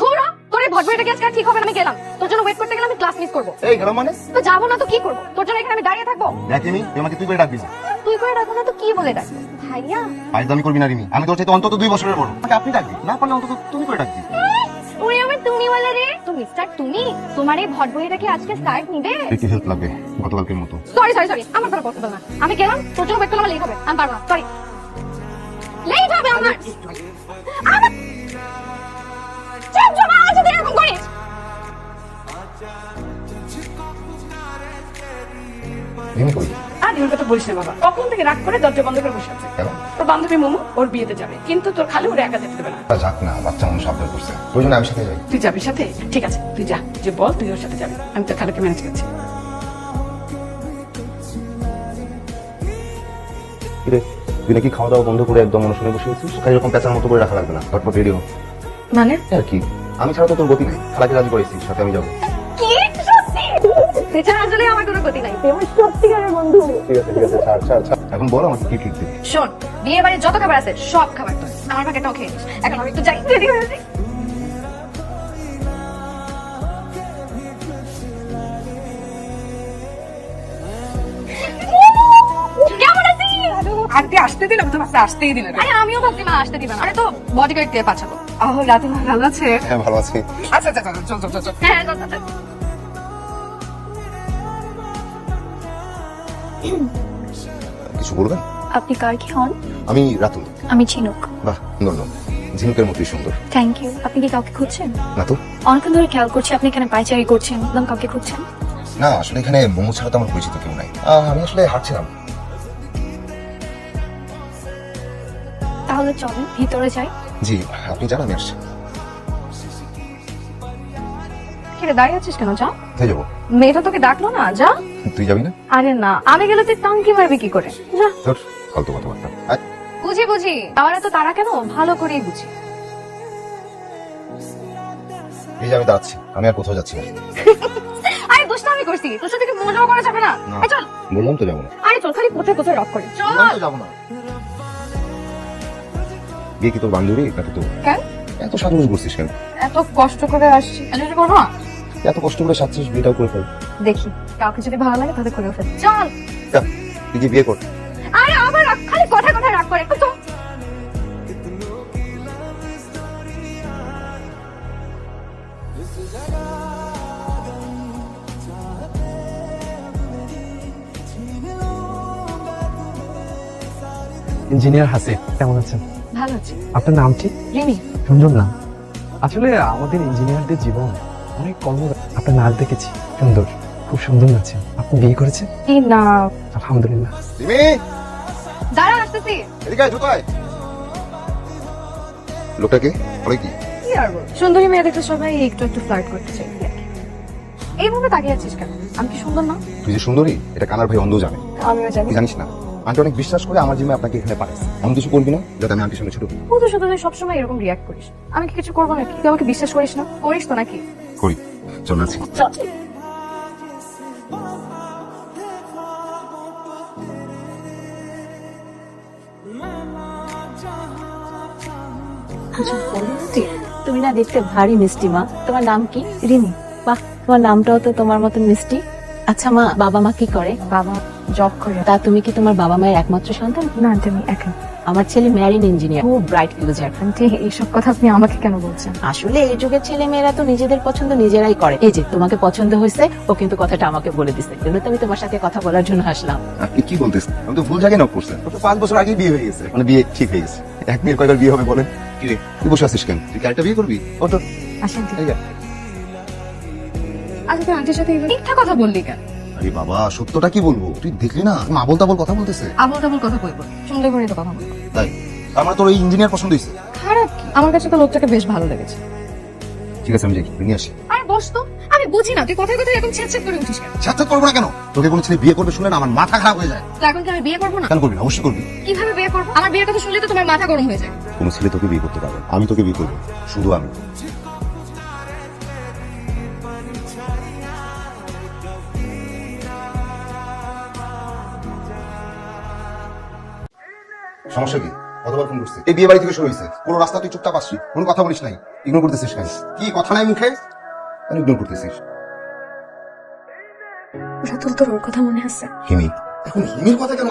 ধুরো তোর এই ভটভটিটা কি আজকে ঠিক হবে না? আমি গেলাম। তোর জন্য ওয়েট করতে গেলে আমি ক্লাস মিস করব। এই গেলাম মানে? তো যাব না তো কি করব? তোর জন্য এখানে আমি দাঁড়িয়ে থাকব? তুই আমাকে তুই করে ডাকবি তুই করে ডাকবো না তো কি বলে ডাকবো? ভাইয়া। ফাইজদামি করবি না রিমি। আমি তোর চাইতে অন্তত দুই বছরের বড়। আমাকে আপনি ডাকবি না পারলে অন্তত তুমি করে ডাকবি। ওরে আমার তুমি বলে রে। তো মিস্টার তুমি তোমার এই ভটভটিটা কি আজকে স্টার্ট নিবে? একটু হেল্প লাগবে গতকালকের মতো। সরি সরি সরি আমার দ্বারা পসিবল না। আমি গেলাম তোর জন্য ওয়েট করলে আমার লেট হবে। আমি পারব না সরি লেট হবে আমার! কই আর কথা বলিস না বাবা। কখন থেকে রাগ করে দরজা বন্ধ করে বসে আছে? কেন? তোর বান্ধবী মোমো ওর বিয়েতে যাবে। কিন্তু তোর খালি ওর একা যেতে দেবে না। তা যাক না বাচ্চা মানুষ আবদার করছে। ওই জন্য আমি সাথে যাই। তুই যাবি সাথে? ঠিক আছে তুই যা। যে বল তুই ওর সাথে যাবি। আমি তোর খালাকে ম্যানেজ করছি। তুই নাকি খাওয়া দাওয়া বন্ধ করে একদম অনুষ্ঠানে বসে তাই এরকম পেঁচার মতো করে রাখা লাগবে না। রেডিও মানে? আর কি? আমি ছাড়া তো তোর গতি নেই। খালাকে রাজি করেছি সাথে আমি যাব। এছাড়া আসলে আমার কোনো গতি নাই। আমার সত্যিকারের বন্ধু। ঠিক আছে ঠিক আছে ছাড় ছাড় ছাড়। এখন বল আমাকে কি ট্রিট দিবি? শোন বিয়ে বাড়ির যত খাবার আছে সব খাবার তোর। আমার খেয়ে নিস। এখন আমি একটু যাই। হয়ে আসতে দিলাম তো বাসে আসতেই দিলে। না আরে আমিও ভাবছি মা আসতে দিবে না। আরে তো বডিগার্ড দিয়ে পাঠাবো। আহ রাতে ভালো আছে? হ্যাঁ ভালো আছি। আচ্ছা আচ্ছা আচ্ছা, চল চল চল চল। হ্যাঁ চল, চল, কিছু বলবেন? আপনি কার কি হন? আমি রাতুল। আমি ঝিনুক। বাহ সুন্দর নাম ঝিনুকের মতোই সুন্দর। থ্যাংক ইউ আপনি কি কাউকে খুঁজছেন? না তো অনেকক্ষণ ধরে খেয়াল করছি আপনি এখানে পাইচারি করছেন একদম কাউকে খুঁজছেন। না আসলে এখানে মোমো ছাড়া তো আমার পরিচিত কেউ নাই। আমি আসলে হাঁটছিলাম। তাহলে চলেন ভিতরে যাই। জি আপনি জান আমি আসছি। কিরে দাঁড়িয়ে আছিস কেন যা। কোথায় যাব? মেয়েটা তোকে ডাকলো না যা। তুই যাবি না? আরে না আমি গেলে তুই টাঙ্কি মারবি কি করে? যা। তোর ফালতু কথাবার্তা বুঝি বুঝি। আমার তো তারা কেন? ভালো করেই বুঝি। এই যে আমি আর কোথাও যাচ্ছি না। আরে দুষ্ট আমি করছি। তোর সাথে কি মজাও করা যাবে না। চল। বললাম তো যাব না। আরে চল খালি কোথায় কোথায় রক করে। চল। তো যাব না। বিয়ে কি তোর বান্ধবী? নাকি তো কেন? এত সাজুগুজ করছিস কেন? এত কষ্ট করে আসছি। না। এত কষ্ট করে সাজছিস বিয়েটাও করে ফেল। দেখি কাউকে যদি ভালো লাগে তাহলে করে ফেল। চল! তুই বিয়ে কর। আরে আবার রাগ খালি কথা কথা রাগ করে চল ইঞ্জিনিয়ার হাসিব কেমন আছেন? ভালো আছি। আপনার নামটি রিমি। সুন্দর নাম। আসলে আমাদের ইঞ্জিনিয়ারদের জীবন অনেক কর্ম আপনার নাচ দেখেছি। সুন্দর খুব সুন্দর নাচেন আপনি বিয়ে করেছেন? এই না। আলহামদুলিল্লাহ। রিমি! দাঁড়া আসতেছি। এদিকে আয়, দ্রুত আয়। লোকটাকে পরে কি? কি সুন্দরী মেয়ে দেখলে সবাই একটু একটু ফ্লার্ট করতে চাই এইভাবে তাকিয়ে আছিস কেন? আমি কি সুন্দর না? তুই যে সুন্দরী এটা কানার ভাই অন্ধ জানে। আমিও জানি। জানিস না? আন্টি অনেক বিশ্বাস করে আমার জিমে আপনাকে এখানে পাঠাইছে আমি কিছু করবি না যাতে আমি আন্টির সঙ্গে ছোট। ও তো শুধু সবসময় এরকম রিয়াক্ট করিস। আমি কি কিছু করব নাকি? তুই আমাকে বিশ্বাস করিস না? করিস তো নাকি? করি। চল তুমি না দেখতে ভারী মিষ্টি মা। তোমার নাম কি? রিমি। বাহ, তোমার নামটাও তো তোমার মতন মিষ্টি। আচ্ছা মা, বাবা মা কি করে? বাবা জব করে তা তুমি কি তোমার বাবা মায়ের একমাত্র সন্তান? না আন্টি আমি একা। আমার ছেলে ম্যারিন ইঞ্জিনিয়ার খুব ব্রাইট ফিউচার আন্টি এইসব কথা আপনি আমাকে কেন বলছেন? আসলে এই যুগের ছেলে মেয়েরা তো নিজেদের পছন্দ নিজেরাই করে। এই যে তোমাকে পছন্দ হয়েছে ও কিন্তু কথাটা আমাকে বলে দিছে। জন্য তো আমি তোমার সাথে কথা বলার জন্য আসলাম। আপনি কি বলতেছেন? আমি তো ভুল জায়গায় নক করছেন। তো পাঁচ বছর আগেই বিয়ে হয়ে গেছে। মানে বিয়ে ঠিক হয়ে গেছে। এক মেয়ের কয়বার বিয়ে হবে বলেন? কি রে? তুই বসে আছিস কেন? তুই কি বিয়ে করবি? ওটো আসেন যা। আচ্ছা তুই আন্টির সাথে মিথ্যা কথা বললি কেন? আরে বাবা সত্যটা কি বলব? তুই দেখলি না? মা বল তাবল কথা বলতেছে? আবল তাবল কথা বলব শুনলে করে তো কথা বলব। তাই? আমার তোর এই ইঞ্জিনিয়ার পছন্দ হয়েছে? খারাপ কি? আমার কাছে তো লোকটাকে বেশ ভালো লেগেছে। ঠিক আছে আমি যাই নিয়ে আসি। আরে বস তো আমি বুঝি না তুই কথায় কথায় এরকম ছেঁচে করে উঠিস কেন? সাথে করব না কেন? তোকে কোনো ছেলে বিয়ে করবে শুনে না আমার মাথা খারাপ হয়ে যায়। তো এখন কি আমি বিয়ে করব না? কেন করবি না? অবশ্যই করবি। কীভাবে বিয়ে করব? আমার বিয়ের কথা শুনলে তো তোমার মাথা গরম হয়ে যায়। কোনো ছেলে তোকে বিয়ে করতে পারবে। আমি তোকে বিয়ে করব। শুধু আমি। সমস্যা কি? কতবার ফোন করছে? এই বিয়ে বাড়ি থেকে শুরু হয়েছে। কোনো রাস্তা তুই চুপচাপ আসছি কোনো কথা বলিস নাই। ইগনোর করতেছিস কেন? কি কথা নাই মুখে? ইগনোর করতেছিস? রাতুল তোর ওর কথা মনে আছে? হিমি। এখন হিমির কথা কেন